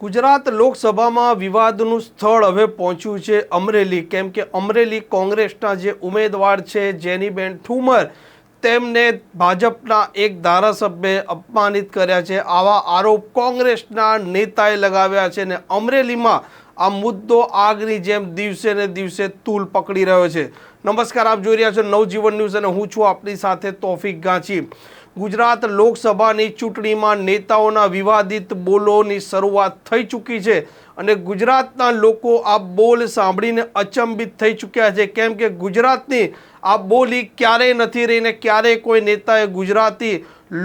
ગુજરાત લોકસભામાં વિવાદનું સ્થળ હવે પહોંચ્યું છે અમરેલી. કેમ કે અમરેલી કોંગ્રેસના જે ઉમેદવાર છે, જેનીબેન ઠુમર, તેમને ભાજપના એક ધારાસભ્યે અપમાનિત કર્યા છે. આવા આરોપ કોંગ્રેસના નેતાએ લગાવ્યા છે ને અમરેલીમાં આ મુદ્દો આગની જેમ દિવસે ને દિવસે તૂલ પકડી રહ્યો છે. નમસ્કાર, આપ જોઈ રહ્યા છો નવજીવન ન્યૂઝ અને હું છું આપની સાથે તોફિક ગાંચી. ગુજરાત લોકસભાની ચૂંટણીમાં નેતાઓના વિવાદિત બોલોની શરૂઆત થઈ ચૂકી છે અને ગુજરાતના લોકો આ બોલ સાંભળીને અચંબિત થઈ ચૂક્યા છે. કેમ કે ગુજરાતની આ બોલી ક્યારેય નથી રહીને ક્યારેય કોઈ નેતાએ ગુજરાતી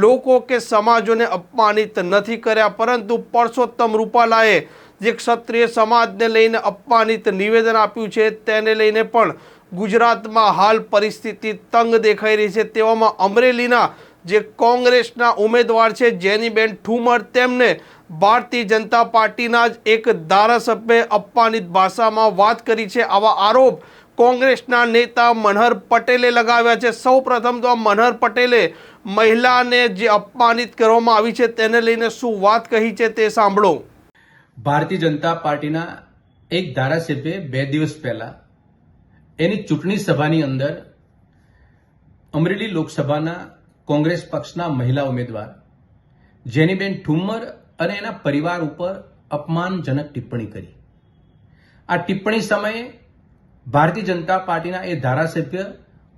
લોકો કે સમાજોને અપમાનિત નથી કર્યા. પરંતુ પરસોત્તમ રૂપાલાએ જે ક્ષત્રિય સમાજને લઈને અપમાનિત નિવેદન આપ્યું છે, તેને લઈને પણ ગુજરાતમાં હાલ પરિસ્થિતિ તંગ દેખાઈ રહી છે. તેવામાં અમરેલીના જે કોંગ્રેસના ઉમેદવાર છે, જેનીબેન ઠુમર, તેમને ભારતીય જનતા પાર્ટીના જ એક ધારાસભ્યે અપમાનિત ભાષામાં વાત કરી છે. આવા આરોપ કોંગ્રેસના નેતા મનહર પટેલે લગાવ્યા છે. સૌ પ્રથમ તો મનહર પટેલે મહિલાને જે અપમાનિત કરવામાં આવી છે, તેને લઈને શું વાત કહી છે તે સાંભળો. ભારતીય જનતા પાર્ટીના એક ધારાસભ્યે બે દિવસ પહેલા એની ચૂંટણી સભાની અંદર અમરેલી લોકસભાના કોંગ્રેસ પક્ષના મહિલા ઉમેદવાર, જેનીબેન ઠુમ્મર અને એના પરિવાર ઉપર અપમાનજનક ટિપ્પણી કરી. આ ટિપ્પણી સમયે ભારતીય જનતા પાર્ટીના એ ધારાસભ્ય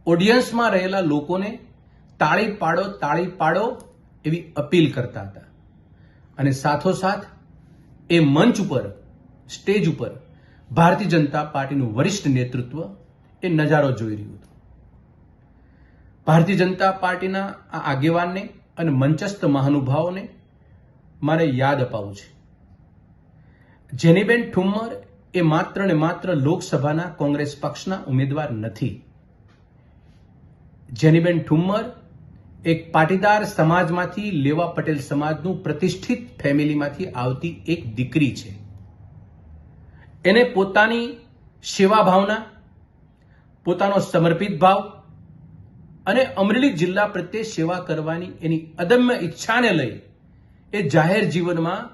ઓડિયન્સમાં રહેલા લોકોને તાળી પાડો તાળી પાડો એવી અપીલ કરતા હતા. અને સાથોસાથ એ મંચ ઉપર, સ્ટેજ ઉપર ભારતીય જનતા પાર્ટીનું વરિષ્ઠ નેતૃત્વ એ નજારો જોઈ રહ્યું હતું. ભારતીય જનતા પાર્ટીના આ આગેવાનને અને મંચસ્થ મહાનુભાવોને મારે યાદ અપાવવું છે. જેનીબેન ઠુમ્મર એ માત્ર ને માત્ર લોકસભાના કોંગ્રેસ પક્ષના ઉમેદવાર નથી. જેનીબેન ઠુમ્મર એક પાટીદાર સમાજમાંથી લેવા પટેલ સમાજનું પ્રતિષ્ઠિત ફેમિલીમાંથી આવતી એક દીકરી છે. એને પોતાની સેવા ભાવના પોતાનો સમર્પિત ભાવ અને અમરેલી જિલ્લા પ્રત્યે સેવા કરવાની એની અદમ્ય ઈચ્છાને લઈ એ જાહેર જીવનમાં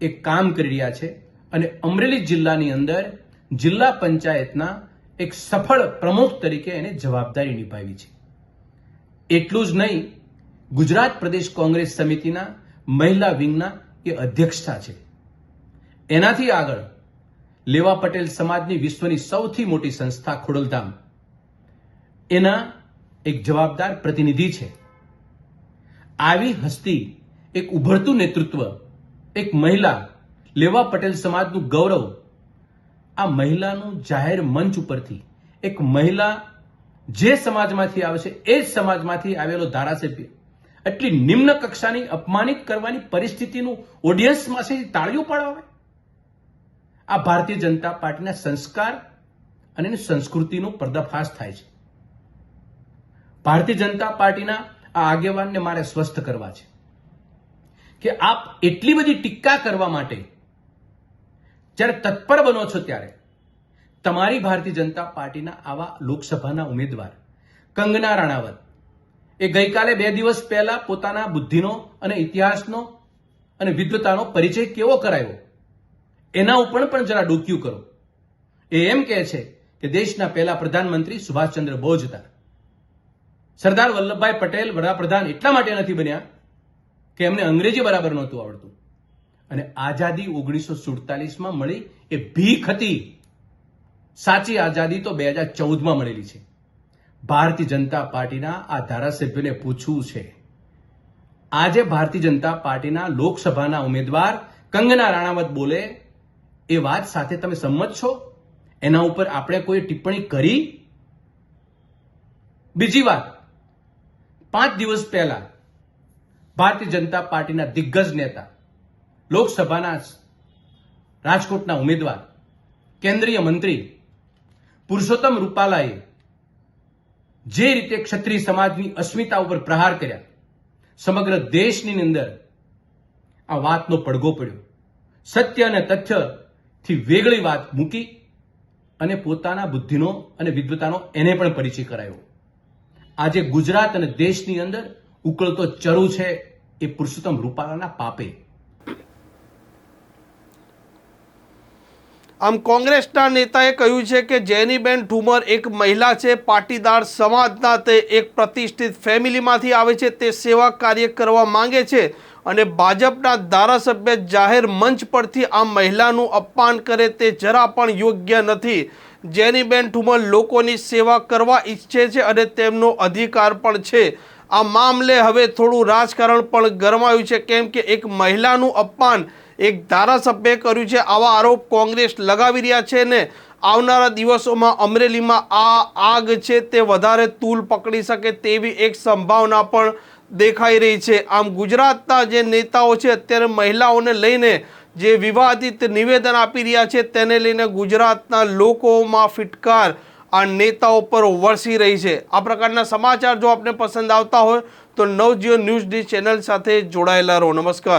એ કામ કરી રહ્યા છે અને અમરેલી જિલ્લાની અંદર જિલ્લા પંચાયતના એક સફળ પ્રમુખ તરીકે એને જવાબદારી નિભાવી છે. એટલું જ નહીં, ગુજરાત પ્રદેશ કોંગ્રેસ સમિતિના મહિલા વિંગના એ અધ્યક્ષતા છે. એનાથી આગળ લેવા પટેલ સમાજની વિશ્વની સૌથી મોટી સંસ્થા ખોડલધામ. એના એક જવાબદાર પ્રતિનિધિ છે. આવી હસ્તી એક ઉભરતું નેતૃત્વ, એક મહિલા લેવા પટેલ સમાજનું ગૌરવ, આ મહિલાનું જાહેર મંચ ઉપરથી એક મહિલા જે સમાજમાંથી આવે છે, એ જ સમાજમાંથી આવેલો ધારાસભ્ય એટલી નિમ્ન કક્ષાની અપમાનિત કરવાની પરિસ્થિતિનું ઓડિયન્સમાંથી તાળીઓ પાડવા આ ભારતીય જનતા પાર્ટીના સંસ્કાર અને એની સંસ્કૃતિનો પર્દાફાશ થાય છે. ભારતીય જનતા પાર્ટીના આ આગેવાનને મારે સ્વસ્થ કરવા છે કે આપ એટલી બધી ટીકા કરવા માટે જ્યારે તત્પર બનો છો ત્યારે તમારી ભારતીય જનતા પાર્ટીના આવા લોકસભાના ઉમેદવાર કંગના રાણાવત એ ગઈકાલે બે દિવસ પહેલા પોતાના બુદ્ધિનો અને ઇતિહાસનો અને વિદ્વતાનો પરિચય કેવો કરાયો? એના ઉપર પણ જરા ડોક્યું કરો. એ એમ કહે છે કે દેશના પહેલા પ્રધાનમંત્રી સુભાષચંદ્ર બોઝ હતા. સરદાર વલ્લભભાઈ પટેલ વડાપ્રધાન એટલા માટે નથી બન્યા કે એમને અંગ્રેજી બરાબર નહોતું આવડતું. અને આઝાદી ઓગણીસો સુડતાલીસમાં મળી એ ભીખ હતી. સાચી આઝાદી તો બે હજાર ચૌદમાં મળેલી છે. ભારતીય જનતા પાર્ટીના આ ધારાસભ્યને પૂછવું છે. આજે ભારતીય જનતા પાર્ટીના લોકસભાના ઉમેદવાર કંગના રાણાવત બોલે એ વાત સાથે તમે સંમત છો? એના ઉપર આપણે કોઈ ટિપ્પણી કરી? બીજી વાત, પાંચ દિવસ પહેલા ભારતીય જનતા પાર્ટીના દિગ્ગજ નેતા, લોકસભાના રાજકોટના ઉમેદવાર, કેન્દ્રીય મંત્રી પુરુષોત્તમ રૂપાલાએ જે રીતે ક્ષત્રિય સમાજની અસ્મિતા ઉપર પ્રહાર કર્યા, સમગ્ર દેશની અંદર આ વાતનો પડઘો પડ્યો. સત્ય અને તથ્યથી વેગળી વાત મૂકી અને પોતાના બુદ્ધિનો અને વિદ્વતાનો એને પણ પરિચય કરાયો. આજે ગુજરાત અને દેશની અંદર ઉકળતો ચરુ છે એ પુરુષોત્તમ રૂપાલાના પાપે. આમ કોંગ્રેસના નેતાએ કહ્યું છે કે જેનીબેન ઠુમર એક મહિલા છે, પાટીદાર સમાજના તે એક પ્રતિષ્ઠિત ફેમિલીમાંથી આવે છે, તે સેવા કાર્ય કરવા માંગે છે. અને ભાજપના ધારાસભ્ય જાહેર મંચ પરથી આ મહિલાનું અપમાન કરે તે જરા પણ યોગ્ય નથી. જેનીબેન ઠુમર લોકોની સેવા કરવા ઈચ્છે છે અને તેમનો અધિકાર પણ છે. આ મામલે હવે થોડું રાજકારણ પણ ગરમાયું છે, કેમ કે એક મહિલાનું અપમાન એક ધારાસભ્યએ કર્યું છે. આવા આરોપ કોંગ્રેસ લગાવી રહ્યા છે ને આવનારા દિવસોમાં અમરેલીમાં આ આગ છે તે વધારે તૂલ પકડી શકે તેવી એક સંભાવના પણ દેખાઈ રહી છે. આમ ગુજરાતના જે નેતાઓ છે, અત્યારે મહિલાઓને લઈને જે વિવાદિત નિવેદન આપી રહ્યા છે, તેને લઈને ગુજરાતના લોકોમાં ફિટકાર આ નેતાઓ પર વરસી રહી છે. આ પ્રકારના સમાચાર જો આપને પસંદ આવતા હોય, તો નવજીઓ ન્યૂઝ ડી ચેનલ સાથે જોડાયેલા રહો. નમસ્કાર.